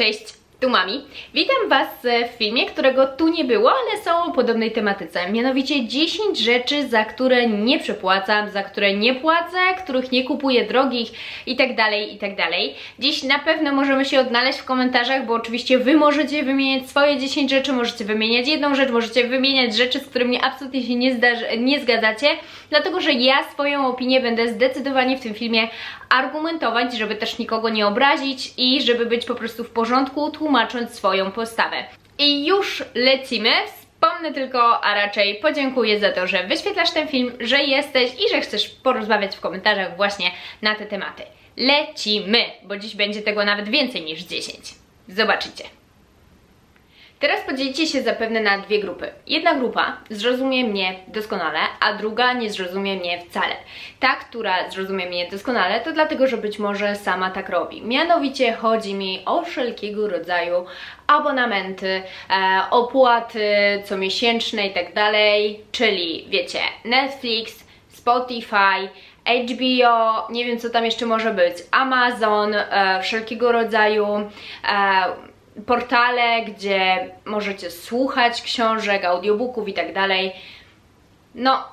Cześć, tu Mami. Witam Was w filmie, którego tu nie było, ale są o podobnej tematyce. Mianowicie 10 rzeczy, za które nie przepłacam, za które nie płacę, których nie kupuję drogich i tak dalej, i tak. Dziś na pewno możemy się odnaleźć w komentarzach, bo oczywiście Wy możecie wymieniać swoje 10 rzeczy, możecie wymieniać jedną rzecz, możecie wymieniać rzeczy, z którymi absolutnie się nie, nie zgadzacie, dlatego że ja swoją opinię będę zdecydowanie w tym filmie argumentować, żeby też nikogo nie obrazić i żeby być po prostu w porządku, tłumacząc swoją postawę. I już lecimy. Wspomnę tylko, a raczej podziękuję za to, że wyświetlasz ten film, że jesteś i że chcesz porozmawiać w komentarzach właśnie na te tematy. Lecimy, bo dziś będzie tego nawet więcej niż 10. Zobaczycie. Teraz podzielicie się zapewne na dwie grupy. Jedna grupa zrozumie mnie doskonale, a druga nie zrozumie mnie wcale. Ta, która zrozumie mnie doskonale, to dlatego, że być może sama tak robi. Mianowicie chodzi mi o wszelkiego rodzaju abonamenty, e, opłaty comiesięczne i tak czyli wiecie, Netflix, Spotify, HBO, nie wiem co tam jeszcze może być, Amazon, e, wszelkiego rodzaju e, portale, gdzie możecie słuchać książek, audiobooków i tak dalej. No,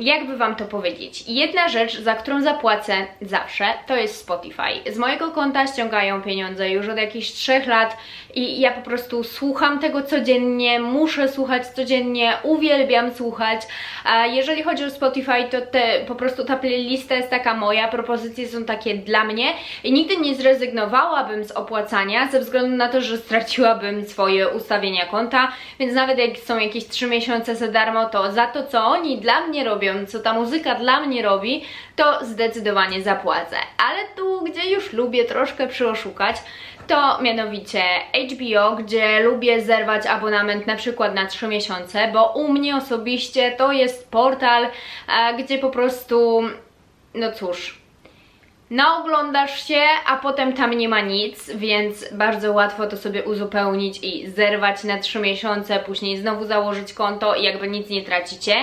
jakby Wam to powiedzieć? Jedna rzecz, za którą zapłacę zawsze, to jest Spotify. Z mojego konta ściągają pieniądze już od jakichś 3 lat i ja po prostu słucham tego codziennie, muszę słuchać codziennie, uwielbiam słuchać. A jeżeli chodzi o Spotify, to te, po prostu ta playlista jest taka moja, propozycje są takie dla mnie i nigdy nie zrezygnowałabym z opłacania ze względu na to, że straciłabym swoje ustawienia konta, więc nawet jak są jakieś 3 miesiące za darmo, to za to, co oni dla mnie robią, co ta muzyka dla mnie robi, to zdecydowanie zapłacę. Ale tu, gdzie już lubię troszkę przyoszukać, to mianowicie HBO, gdzie lubię zerwać abonament na przykład na 3 miesiące, bo u mnie osobiście to jest portal, gdzie po prostu, no cóż, naoglądasz się, a potem tam nie ma nic, więc bardzo łatwo to sobie uzupełnić i zerwać na 3 miesiące, później znowu założyć konto i jakby nic nie tracicie.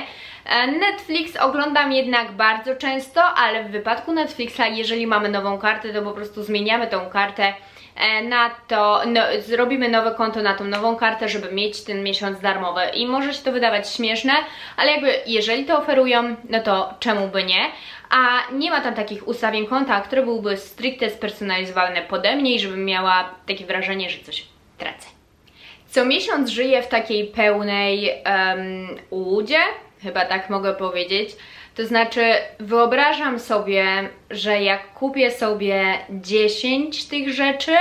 E, Netflix oglądam jednak bardzo często, ale w wypadku Netflixa, jeżeli mamy nową kartę, to po prostu zmieniamy tą kartę e, na to, no, zrobimy nowe konto na tą nową kartę, żeby mieć ten miesiąc darmowy i może się to wydawać śmieszne, ale jakby jeżeli to oferują, no to czemu by nie? A nie ma tam takich ustawień konta, które byłyby stricte spersonalizowane pode mnie i żebym miała takie wrażenie, że coś tracę. Co miesiąc żyję w takiej pełnej um, ułudzie, chyba tak mogę powiedzieć. To znaczy, wyobrażam sobie, że jak kupię sobie 10 tych rzeczy,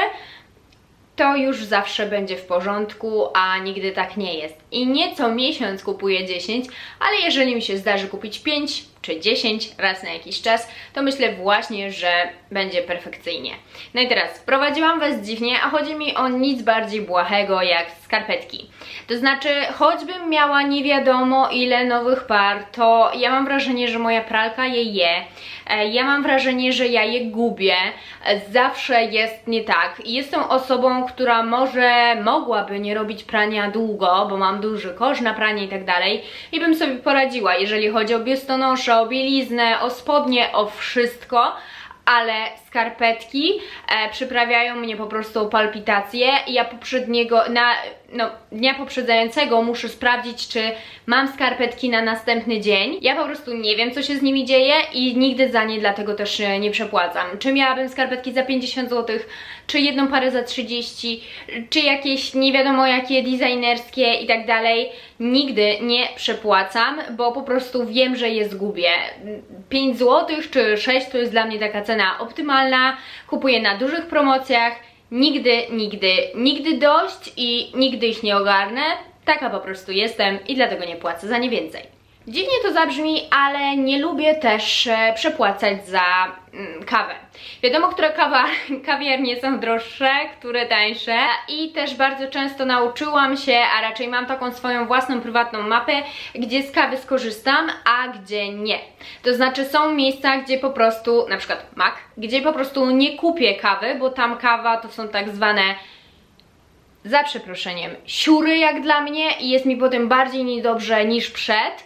to już zawsze będzie w porządku, a nigdy tak nie jest. I nie co miesiąc kupuję 10, ale jeżeli mi się zdarzy kupić 5, czy 10 raz na jakiś czas, to myślę właśnie, że będzie perfekcyjnie. No i teraz, wprowadziłam Was dziwnie, a chodzi mi o nic bardziej błahego jak skarpetki. To znaczy, choćbym miała nie wiadomo ile nowych par, to ja mam wrażenie, że moja pralka je je, e, ja mam wrażenie, że ja je gubię, e, zawsze jest nie tak. Jestem osobą, która może mogłaby nie robić prania długo, bo mam duży kosz na pranie i tak dalej i bym sobie poradziła, jeżeli chodzi o biustonosze, o bieliznę, o spodnie, o wszystko, ale skarpetki e, przyprawiają mnie po prostu palpitacje i ja poprzedniego, na, no, dnia poprzedzającego muszę sprawdzić, czy mam skarpetki na następny dzień. Ja po prostu nie wiem, co się z nimi dzieje i nigdy za nie dlatego też e, nie przepłacam. Czy miałabym skarpetki za 50 zł, czy jedną parę za 30, czy jakieś nie wiadomo jakie designerskie i tak dalej. Nigdy nie przepłacam, bo po prostu wiem, że je zgubię. 5 zł czy 6 to jest dla mnie taka cena optymalna. Kupuję na dużych promocjach. Nigdy, nigdy, nigdy dość i nigdy ich nie ogarnę. Taka po prostu jestem i dlatego nie płacę za nie więcej. Dziwnie to zabrzmi, ale nie lubię też e, przepłacać za mm, kawę. Wiadomo, które kawa, kawiarnie są droższe, które tańsze i też bardzo często nauczyłam się, a raczej mam taką swoją własną prywatną mapę, gdzie z kawy skorzystam, a gdzie nie. To znaczy są miejsca, gdzie po prostu, na przykład Mac, gdzie po prostu nie kupię kawy, bo tam kawa to są tak zwane za przeproszeniem, siury jak dla mnie i jest mi potem bardziej niedobrze niż przed,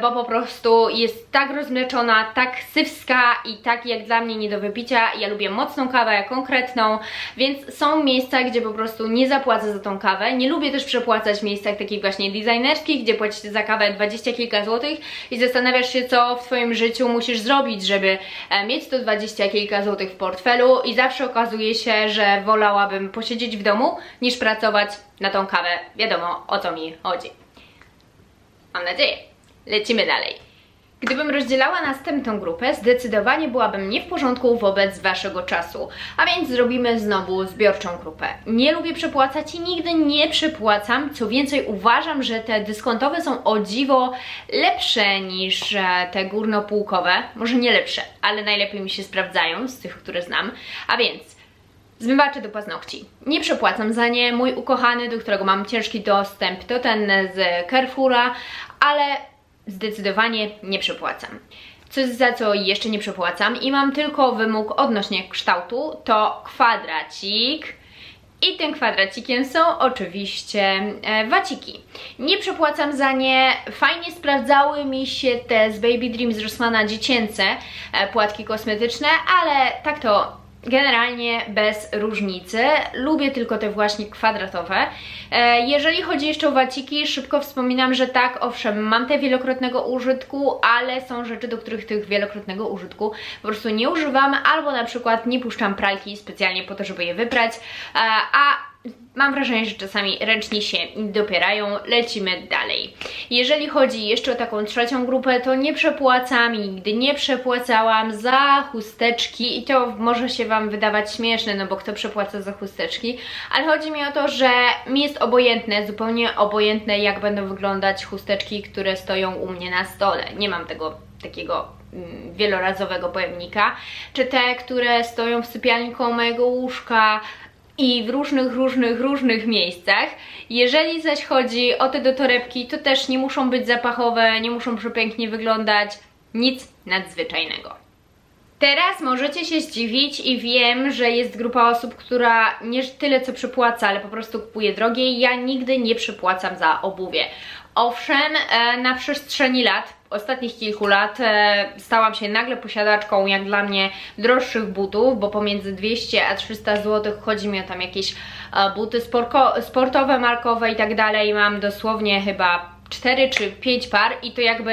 bo po prostu jest tak rozmleczona, tak sywska i tak jak dla mnie nie do wypicia. Ja lubię mocną kawę, konkretną, więc są miejsca, gdzie po prostu nie zapłacę za tą kawę. Nie lubię też przepłacać w miejscach takich właśnie designerskich, gdzie płacicie za kawę 20 kilka złotych i zastanawiasz się, co w Twoim życiu musisz zrobić, żeby e, mieć to 20 kilka złotych w portfelu i zawsze okazuje się, że wolałabym posiedzieć w domu niż pracować na tą kawę. Wiadomo o co mi chodzi. Mam nadzieję. Lecimy dalej. Gdybym rozdzielała następną grupę, zdecydowanie byłabym nie w porządku wobec Waszego czasu. A więc zrobimy znowu zbiorczą grupę. Nie lubię przepłacać i nigdy nie przepłacam. Co więcej, uważam, że te dyskontowe są o dziwo lepsze niż e, te górnopółkowe. Może nie lepsze, ale najlepiej mi się sprawdzają z tych, które znam. A więc Zmywacze do paznokci. Nie przepłacam za nie. Mój ukochany, do którego mam ciężki dostęp, to ten z Carrefoura, ale zdecydowanie nie przepłacam. Coś za co jeszcze nie przepłacam i mam tylko wymóg odnośnie kształtu, to kwadracik. I tym kwadracikiem są oczywiście e, waciki. Nie przepłacam za nie. Fajnie sprawdzały mi się te z Baby Dream z Rossmana dziecięce e, płatki kosmetyczne, ale tak to generalnie bez różnicy. Lubię tylko te właśnie kwadratowe. E, jeżeli chodzi jeszcze o waciki, szybko wspominam, że tak, owszem, mam te wielokrotnego użytku, ale są rzeczy, do których tych wielokrotnego użytku po prostu nie używam, albo na przykład nie puszczam pralki specjalnie po to, żeby je wyprać, e, a Mam wrażenie, że czasami ręcznie się dopierają. Lecimy dalej. Jeżeli chodzi jeszcze o taką trzecią grupę, to nie przepłacam i nigdy nie przepłacałam za chusteczki i to może się Wam wydawać śmieszne, no bo kto przepłaca za chusteczki, ale chodzi mi o to, że mi jest obojętne, zupełnie obojętne jak będą wyglądać chusteczki, które stoją u mnie na stole. Nie mam tego takiego mm, wielorazowego pojemnika, czy te, które stoją w sypialni koło mojego łóżka, i w różnych, różnych, różnych miejscach. Jeżeli zaś chodzi o te do torebki, to też nie muszą być zapachowe, nie muszą przepięknie wyglądać, nic nadzwyczajnego. Teraz możecie się zdziwić i wiem, że jest grupa osób, która nie tyle co przepłaca, ale po prostu kupuje drogie. Ja nigdy nie przepłacam za obuwie. Owszem, e, na przestrzeni lat, ostatnich kilku lat e, stałam się nagle posiadaczką, jak dla mnie, droższych butów, bo pomiędzy 200 a 300 zł chodzi mi o tam jakieś e, buty sportowe, markowe i tak dalej. Mam dosłownie chyba 4 czy 5 par i to jakby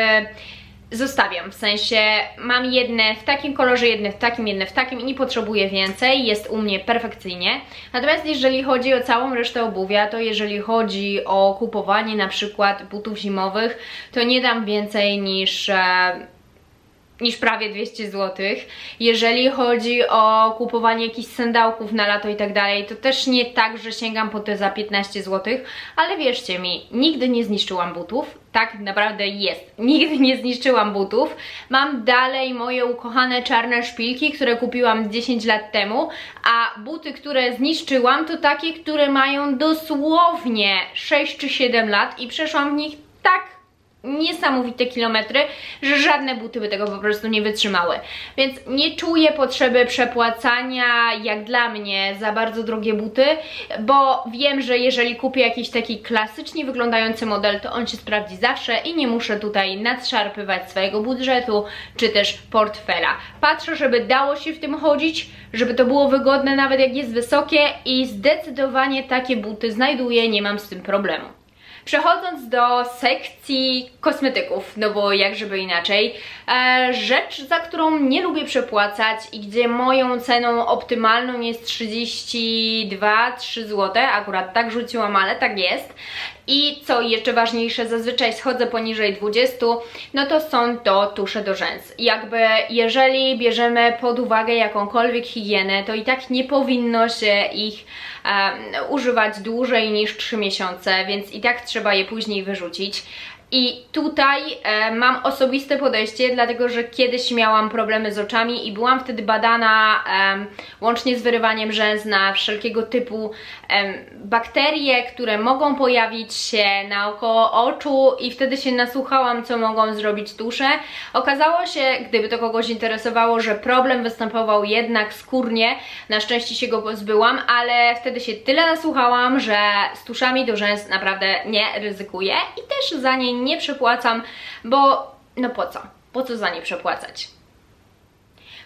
zostawiam, w sensie mam jedne w takim kolorze, jedne w takim, jedne w takim i nie potrzebuję więcej, jest u mnie perfekcyjnie. Natomiast jeżeli chodzi o całą resztę obuwia, to jeżeli chodzi o kupowanie na przykład butów zimowych, to nie dam więcej niż... E, niż prawie 200 zł. Jeżeli chodzi o kupowanie jakichś sandałków na lato i tak dalej, to też nie tak, że sięgam po te za 15 zł, ale wierzcie mi, nigdy nie zniszczyłam butów, tak naprawdę jest. Nigdy nie zniszczyłam butów. Mam dalej moje ukochane czarne szpilki, które kupiłam 10 lat temu, a buty, które zniszczyłam, to takie, które mają dosłownie 6 czy 7 lat i przeszłam w nich tak niesamowite kilometry, że żadne buty by tego po prostu nie wytrzymały. Więc nie czuję potrzeby przepłacania, jak dla mnie, za bardzo drogie buty, bo wiem, że jeżeli kupię jakiś taki klasycznie wyglądający model, to on się sprawdzi zawsze i nie muszę tutaj nadszarpywać swojego budżetu, czy też portfela. Patrzę, żeby dało się w tym chodzić, żeby to było wygodne nawet jak jest wysokie i zdecydowanie takie buty znajduję, nie mam z tym problemu. Przechodząc do sekcji kosmetyków, no bo jak żeby inaczej, e, rzecz, za którą nie lubię przepłacać i gdzie moją ceną optymalną jest 32-3 zł, akurat tak rzuciłam, ale tak jest, i co jeszcze ważniejsze, zazwyczaj schodzę poniżej 20, no to są to tusze do rzęs. Jakby jeżeli bierzemy pod uwagę jakąkolwiek higienę, to i tak nie powinno się ich um, używać dłużej niż 3 miesiące, więc i tak trzeba je później wyrzucić. I tutaj e, mam osobiste podejście, dlatego że kiedyś miałam problemy z oczami i byłam wtedy badana e, łącznie z wyrywaniem rzęs na wszelkiego typu e, bakterie, które mogą pojawić się naokoło oczu i wtedy się nasłuchałam, co mogą zrobić tusze. Okazało się, gdyby to kogoś interesowało, że problem występował jednak skórnie, na szczęście się go pozbyłam, ale wtedy się tyle nasłuchałam, że z tuszami do rzęs naprawdę nie ryzykuję i też za nie nie przepłacam, bo no po co? Po co za nie przepłacać?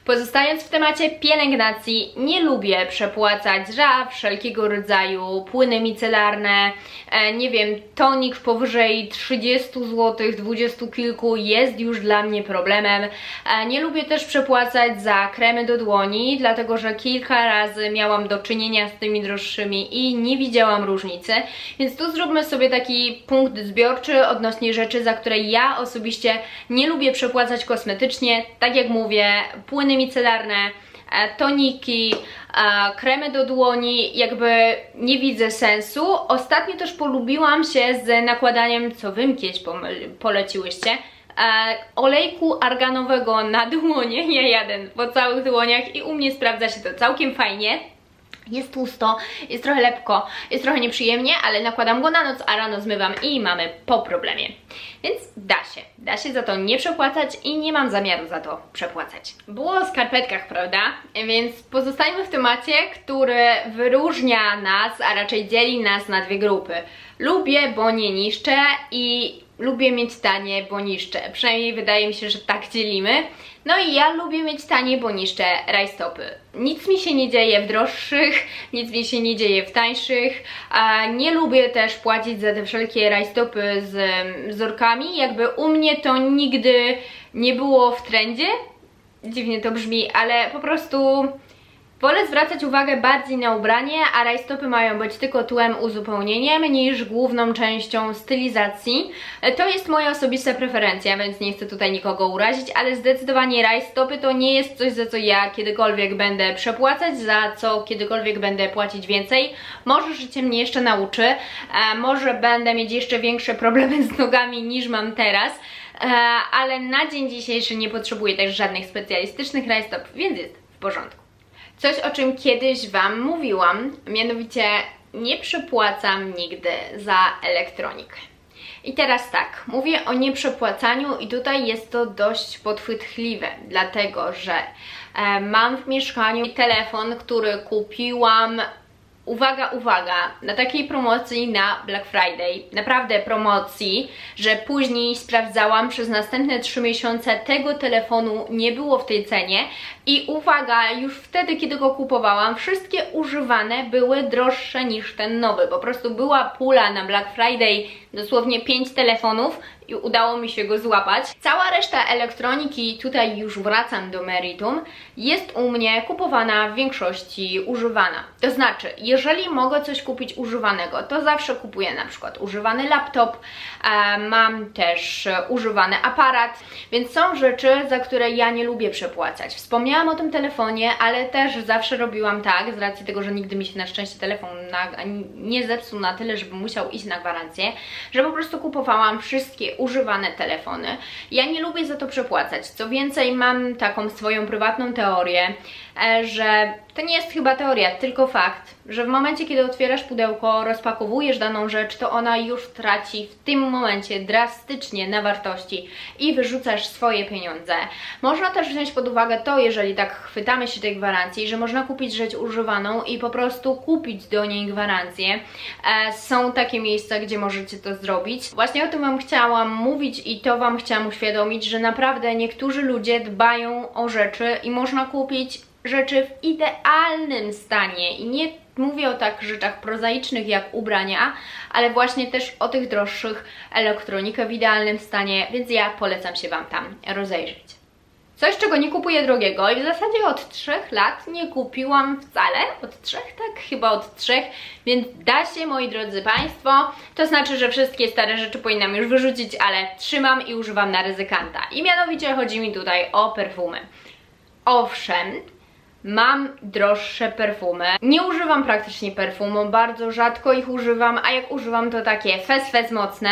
Pozostając w temacie pielęgnacji, nie lubię przepłacać za wszelkiego rodzaju płyny micelarne, e, nie wiem, tonik powyżej 30 zł, 20 kilku jest już dla mnie problemem. E, nie lubię też przepłacać za kremy do dłoni, dlatego że kilka razy miałam do czynienia z tymi droższymi i nie widziałam różnicy, więc tu zróbmy sobie taki punkt zbiorczy odnośnie rzeczy, za które ja osobiście nie lubię przepłacać kosmetycznie. Tak jak mówię, płyny micelarne, e, toniki, e, kremy do dłoni, jakby nie widzę sensu. Ostatnio też polubiłam się z nakładaniem, co Wy mi kiedyś poleciłyście, e, olejku arganowego na dłonie. Ja jadę po całych dłoniach i u mnie sprawdza się to całkiem fajnie. Jest tłusto, jest trochę lepko, jest trochę nieprzyjemnie, ale nakładam go na noc, a rano zmywam i mamy po problemie. Więc da się, da się za to nie przepłacać i nie mam zamiaru za to przepłacać. Było o skarpetkach, prawda? Więc pozostajmy w temacie, który wyróżnia nas, a raczej dzieli nas na dwie grupy. Lubię, bo nie niszczę i lubię mieć tanie, bo niszczę. Przynajmniej wydaje mi się, że tak dzielimy. No i ja lubię mieć tanie, bo niszczę rajstopy. Nic mi się nie dzieje w droższych, nic mi się nie dzieje w tańszych. Nie lubię też płacić za te wszelkie rajstopy z wzorkami. Jakby u mnie to nigdy nie było w trendzie. Dziwnie to brzmi, ale po prostu Wolę zwracać uwagę bardziej na ubranie, a rajstopy mają być tylko tłem uzupełnieniem niż główną częścią stylizacji. To jest moja osobista preferencja, więc nie chcę tutaj nikogo urazić, ale zdecydowanie rajstopy to nie jest coś, za co ja kiedykolwiek będę przepłacać, za co kiedykolwiek będę płacić więcej. Może życie mnie jeszcze nauczy, e, może będę mieć jeszcze większe problemy z nogami niż mam teraz, e, ale na dzień dzisiejszy nie potrzebuję też żadnych specjalistycznych rajstopów, więc jest w porządku. Coś, o czym kiedyś Wam mówiłam, mianowicie nie przepłacam nigdy za elektronikę. I teraz tak, mówię o nieprzepłacaniu i tutaj jest to dość podchwytliwe, dlatego że e, mam w mieszkaniu telefon, który kupiłam Uwaga, uwaga, na takiej promocji na Black Friday, naprawdę promocji, że później sprawdzałam przez następne 3 miesiące tego telefonu nie było w tej cenie. I uwaga, już wtedy kiedy go kupowałam, wszystkie używane były droższe niż ten nowy, po prostu była pula na Black Friday, dosłownie 5 telefonów i udało mi się go złapać. Cała reszta elektroniki, tutaj już wracam do meritum, jest u mnie kupowana w większości używana. To znaczy, jeżeli mogę coś kupić używanego, to zawsze kupuję na przykład używany laptop, e, mam też używany aparat, więc są rzeczy, za które ja nie lubię przepłacać. Wspomniałam o tym telefonie, ale też zawsze robiłam tak, z racji tego, że nigdy mi się na szczęście telefon na, nie zepsuł na tyle, żeby musiał iść na gwarancję, że po prostu kupowałam wszystkie używane telefony. Ja nie lubię za to przepłacać. Co więcej, mam taką swoją prywatną teorię, że to nie jest chyba teoria, tylko fakt, że w momencie, kiedy otwierasz pudełko, rozpakowujesz daną rzecz, to ona już traci w tym momencie drastycznie na wartości i wyrzucasz swoje pieniądze. Można też wziąć pod uwagę to, jeżeli tak chwytamy się tej gwarancji, że można kupić rzecz używaną i po prostu kupić do niej gwarancję. E, są takie miejsca, gdzie możecie to zrobić. Właśnie o tym Wam chciałam mówić i to Wam chciałam uświadomić, że naprawdę niektórzy ludzie dbają o rzeczy i można kupić rzeczy w idealnym stanie i nie mówię o tak rzeczach prozaicznych jak ubrania, ale właśnie też o tych droższych elektronikę w idealnym stanie, więc ja polecam się Wam tam rozejrzeć. Coś, czego nie kupuję drogiego i w zasadzie od 3 lat nie kupiłam wcale. Od 3? Tak, chyba od 3, więc da się, moi drodzy Państwo. To znaczy, że wszystkie stare rzeczy powinnam już wyrzucić, ale trzymam i używam na ryzykanta. I mianowicie chodzi mi tutaj o perfumy. Owszem, Mam droższe perfumy. Nie używam praktycznie perfumów, bardzo rzadko ich używam, a jak używam to takie fes fes mocne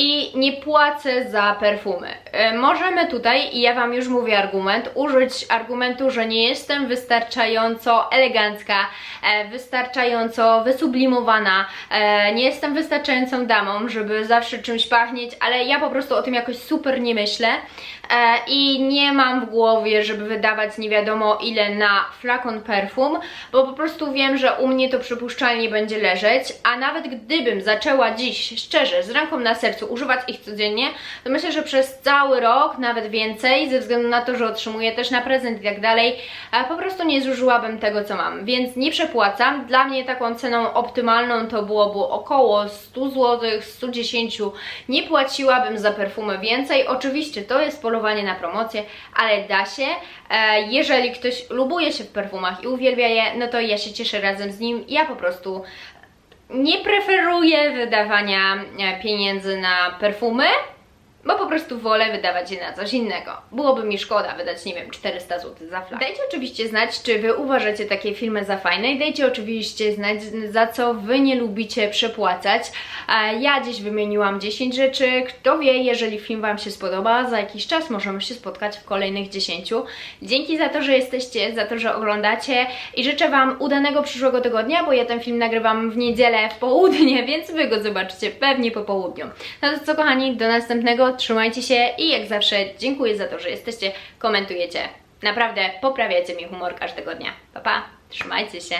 i nie płacę za perfumy. E, możemy tutaj, i ja Wam już mówię argument, użyć argumentu, że nie jestem wystarczająco elegancka, e, wystarczająco wysublimowana, e, nie jestem wystarczającą damą, żeby zawsze czymś pachnieć, ale ja po prostu o tym jakoś super nie myślę i nie mam w głowie, żeby wydawać nie wiadomo ile na na flakon perfum, bo po prostu wiem, że u mnie to przypuszczalnie będzie leżeć, a nawet gdybym zaczęła dziś, szczerze, z ręką na sercu używać ich codziennie, to myślę, że przez cały rok, nawet więcej, ze względu na to, że otrzymuję też na prezent i tak dalej, a po prostu nie zużyłabym tego, co mam, więc nie przepłacam. Dla mnie taką ceną optymalną to byłoby około 100 zł, 110 nie płaciłabym za perfumy więcej. Oczywiście to jest polowanie na promocję, ale da się. E, Jeżeli ktoś lubuje się w perfumach i uwielbia je, no to ja się cieszę razem z nim. Ja po prostu nie preferuję wydawania e, pieniędzy na perfumy, bo po prostu wolę wydawać je na coś innego. Byłoby mi szkoda wydać, nie wiem, 400 zł za flag. Dajcie oczywiście znać, czy Wy uważacie takie filmy za fajne i dajcie oczywiście znać, za co Wy nie lubicie przepłacać. Ja dziś wymieniłam 10 rzeczy. Kto wie, jeżeli film Wam się spodoba, za jakiś czas możemy się spotkać w kolejnych 10. Dzięki za to, że jesteście, za to, że oglądacie i życzę Wam udanego przyszłego tygodnia, bo ja ten film nagrywam w niedzielę w południe, więc Wy go zobaczycie pewnie po południu. No to co kochani, do następnego, trzymajcie się i jak zawsze dziękuję za to, że jesteście, komentujecie. Naprawdę poprawiacie mi humor każdego dnia. Pa, pa, trzymajcie się.